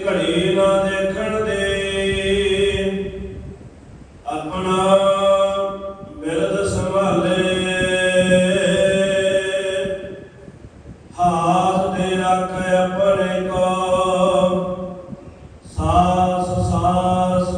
ਘੜੀ ਨਾ ਦੇਖਣ ਆਪਣਾ ਸੰਭਾਲੇ। ਹਾਥ ਦੇ ਰੱਖ ਆਪਣੇ ਕੋ ਸਾਸ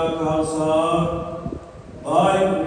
ਦਾ ਖਾਲਸਾ ਵਾਹਿਗੁਰੂ